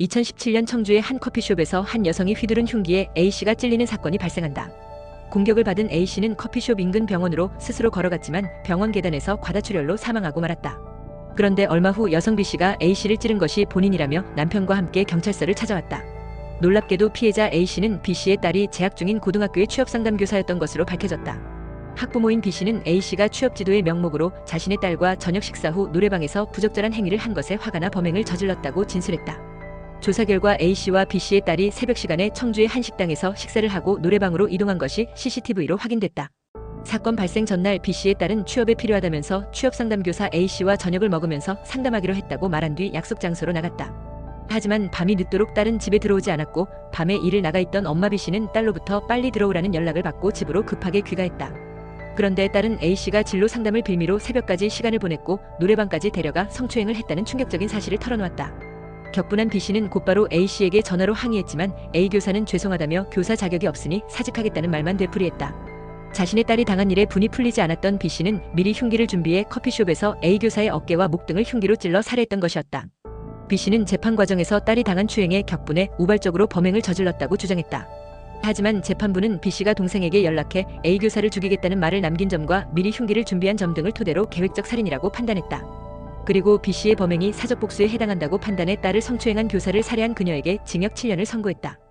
2017년 청주의 한 커피숍에서 한 여성이 휘두른 흉기에 A씨가 찔리는 사건이 발생한다. 공격을 받은 A씨는 커피숍 인근 병원으로 스스로 걸어갔지만 병원 계단에서 과다출혈로 사망하고 말았다. 그런데 얼마 후 여성 B씨가 A씨를 찌른 것이 본인이라며 남편과 함께 경찰서를 찾아왔다. 놀랍게도 피해자 A씨는 B씨의 딸이 재학 중인 고등학교의 취업상담 교사였던 것으로 밝혀졌다. 학부모인 B씨는 A씨가 취업 지도의 명목으로 자신의 딸과 저녁 식사 후 노래방에서 부적절한 행위를 한 것에 화가 나 범행을 저질렀다고 진술했다. 조사 결과 A씨와 B씨의 딸이 새벽 시간에 청주의 한 식당에서 식사를 하고 노래방으로 이동한 것이 CCTV로 확인됐다. 사건 발생 전날 B씨의 딸은 취업에 필요하다면서 취업 상담 교사 A씨와 저녁을 먹으면서 상담하기로 했다고 말한 뒤 약속 장소로 나갔다. 하지만 밤이 늦도록 딸은 집에 들어오지 않았고 밤에 일을 나가 있던 엄마 B씨는 딸로부터 빨리 들어오라는 연락을 받고 집으로 급하게 귀가했다. 그런데 딸은 A씨가 진로 상담을 빌미로 새벽까지 시간을 보냈고 노래방까지 데려가 성추행을 했다는 충격적인 사실을 털어놓았다. 격분한 B씨는 곧바로 A씨에게 전화로 항의했지만 A 교사는 죄송하다며 교사 자격이 없으니 사직하겠다는 말만 되풀이했다. 자신의 딸이 당한 일에 분이 풀리지 않았던 B씨는 미리 흉기를 준비해 커피숍에서 A 교사의 어깨와 목 등을 흉기로 찔러 살해했던 것이었다. B씨는 재판 과정에서 딸이 당한 추행에 격분해 우발적으로 범행을 저질렀다고 주장했다. 하지만 재판부는 B씨가 동생에게 연락해 A 교사를 죽이겠다는 말을 남긴 점과 미리 흉기를 준비한 점 등을 토대로 계획적 살인이라고 판단했다. 그리고 B씨의 범행이 사적 복수에 해당한다고 판단해 딸을 성추행한 교사를 살해한 그녀에게 징역 7년을 선고했다.